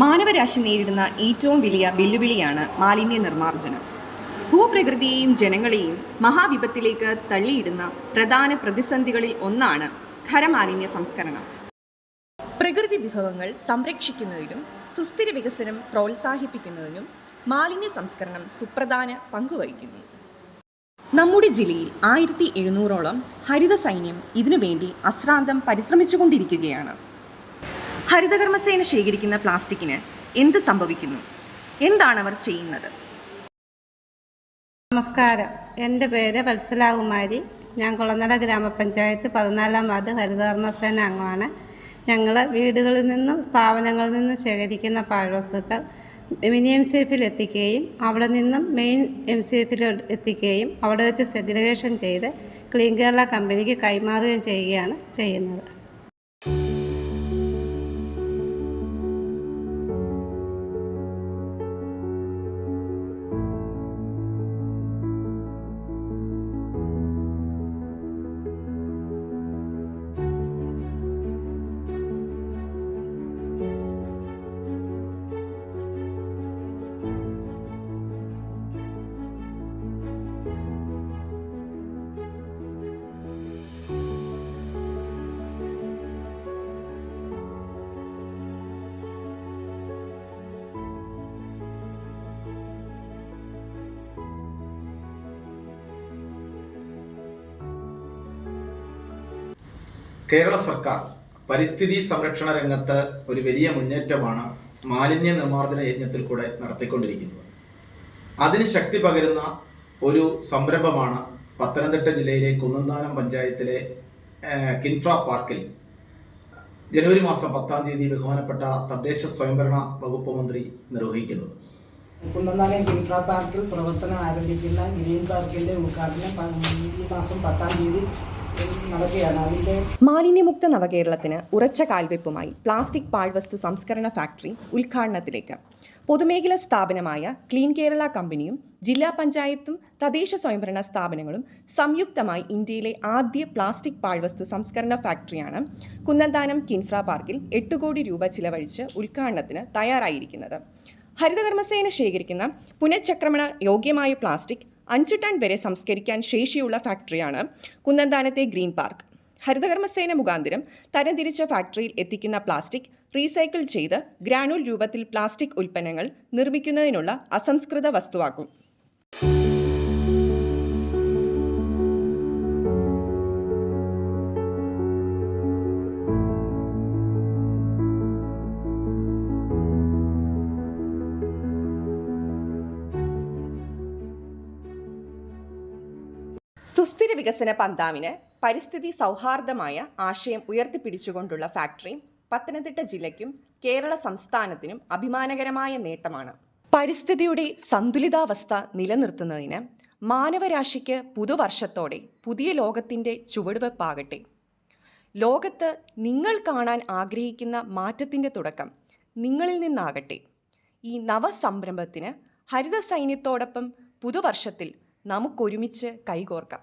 മാനവരാശി നേരിടുന്ന ഏറ്റവും വലിയ വെല്ലുവിളിയാണ് മാലിന്യ നിർമ്മാർജനം. ഭൂപ്രകൃതിയെയും ജനങ്ങളെയും മഹാവിപത്തിലേക്ക് തള്ളിയിടുന്ന പ്രധാന പ്രതിസന്ധികളിൽ ഒന്നാണ് ഖരമാലിന്യ സംസ്കരണം. പ്രകൃതി വിഭവങ്ങൾ സംരക്ഷിക്കുന്നതിനും സുസ്ഥിര വികസനം പ്രോത്സാഹിപ്പിക്കുന്നതിനും മാലിന്യ സംസ്കരണം സുപ്രധാന പങ്കുവഹിക്കുന്നു. നമ്മുടെ ജില്ലയിൽ ആയിരത്തി എഴുന്നൂറോളം ഹരിത സൈന്യം ഇതിനുവേണ്ടി അശ്രാന്തം പരിശ്രമിച്ചുകൊണ്ടിരിക്കുകയാണ്. ഹരിതകർമ്മസേന ശേഖരിക്കുന്ന പ്ലാസ്റ്റിക്കിന് എന്ത് സംഭവിക്കുന്നു? എന്താണ് അവർ ചെയ്യുന്നത്? നമസ്കാരം. എന്റെ പേര് വത്സലാകുമാരി. ഞാൻ കുളനട ഗ്രാമപഞ്ചായത്ത് പതിനാലാം വാർഡ് ഹരിതകർമ്മസേന അംഗമാണ്. ഞങ്ങൾ വീടുകളിൽ നിന്നും സ്ഥാപനങ്ങളിൽ നിന്നും ശേഖരിക്കുന്ന പാഴ്വസ്തുക്കൾ മിനി എം സി എഫിൽ എത്തിക്കുകയും അവിടെ നിന്നും മെയിൻ എം സി എഫിൽ എത്തിക്കുകയും അവിടെ വെച്ച് സെഗ്രിഗേഷൻ ചെയ്ത് ക്ലീൻ കേരള കമ്പനിക്ക് കൈമാറുകയും ചെയ്യുകയാണ് ചെയ്യുന്നത്. കേരള സർക്കാർ പരിസ്ഥിതി സംരക്ഷണ രംഗത്ത് ഒരു വലിയ മുന്നേറ്റമാണ് മാലിന്യ നിർമ്മാർജന യജ്ഞത്തിൽ കൂടെ നടത്തിക്കൊണ്ടിരിക്കുന്നത്. അതിന് ശക്തി പകരുന്ന ഒരു സംരംഭമാണ് പത്തനംതിട്ട ജില്ലയിലെ കുന്നന്താനം പഞ്ചായത്തിലെ കിൻഫ്ര പാർക്കിൽ. ജനുവരി മാസം പത്താം തീയതി ബഹുമാനപ്പെട്ട തദ്ദേശ സ്വയംഭരണ വകുപ്പ് മന്ത്രി നിർവഹിക്കുന്നത്. കുന്നന്താനം കിൻഫ്ര പാർക്കിൽ പ്രവർത്തനം ആരംഭിക്കുന്ന ഗ്രീൻ പാർക്കിന്റെ ഉദ്ഘാടനം ഈ മാസം പത്താം തീയതി മാലിന്യമുക്ത നവകേരളത്തിന് ഉറച്ച കാൽവെപ്പുമായി പ്ലാസ്റ്റിക് പാഴ്വസ്തു സംസ്കരണ ഫാക്ടറി ഉദ്ഘാടനത്തിലേക്ക്. പൊതുമേഖലാ സ്ഥാപനമായ ക്ലീൻ കേരള കമ്പനിയും ജില്ലാ പഞ്ചായത്തും തദ്ദേശ സ്വയംഭരണ സ്ഥാപനങ്ങളും സംയുക്തമായി ഇന്ത്യയിലെ ആദ്യ പ്ലാസ്റ്റിക് പാഴ്വസ്തു സംസ്കരണ ഫാക്ടറിയാണ് കുന്നന്താനം കിൻഫ്ര പാർക്കിൽ എട്ട് കോടി രൂപ ചിലവഴിച്ച് ഉദ്ഘാടനത്തിന് തയ്യാറായിരിക്കുന്നത്. ഹരിതകർമ്മസേന ശേഖരിക്കുന്ന പുനഃചക്രമണ യോഗ്യമായ പ്ലാസ്റ്റിക് അഞ്ച് ടൺ വരെ സംസ്കരിക്കാൻ ശേഷിയുള്ള ഫാക്ടറിയാണ് കുന്നന്താനത്തെ ഗ്രീൻ പാർക്ക്. ഹരിതകർമ്മസേന മുഖാന്തരം തരംതിരിച്ച ഫാക്ടറിയിൽ എത്തിക്കുന്ന പ്ലാസ്റ്റിക് റീസൈക്കിൾ ചെയ്ത് ഗ്രാനുൾ രൂപത്തിൽ പ്ലാസ്റ്റിക് ഉൽപ്പന്നങ്ങൾ നിർമ്മിക്കുന്നതിനുള്ള അസംസ്കൃത വസ്തുവാക്കും. സുസ്ഥിര വികസന പന്താവിന് പരിസ്ഥിതി സൗഹാർദ്ദമായ ആശയം ഉയർത്തിപ്പിടിച്ചുകൊണ്ടുള്ള ഫാക്ടറി പത്തനംതിട്ട ജില്ലയ്ക്കും കേരള സംസ്ഥാനത്തിനും അഭിമാനകരമായ നേട്ടമാണ്. പരിസ്ഥിതിയുടെ സന്തുലിതാവസ്ഥ നിലനിർത്തുന്നതിന് മാനവരാശിക്ക് പുതുവർഷത്തോടെ പുതിയ ലോകത്തിന്റെ ചുവടുവെപ്പാകട്ടെ. ലോകത്ത് നിങ്ങൾ കാണാൻ ആഗ്രഹിക്കുന്ന മാറ്റത്തിന്റെ തുടക്കം നിങ്ങളിൽ നിന്നാകട്ടെ. ഈ നവസംരംഭത്തിന് ഹരിത സൈന്യത്തോടൊപ്പം പുതുവർഷത്തിൽ നമുക്കൊരുമിച്ച് കൈകോർക്കാം.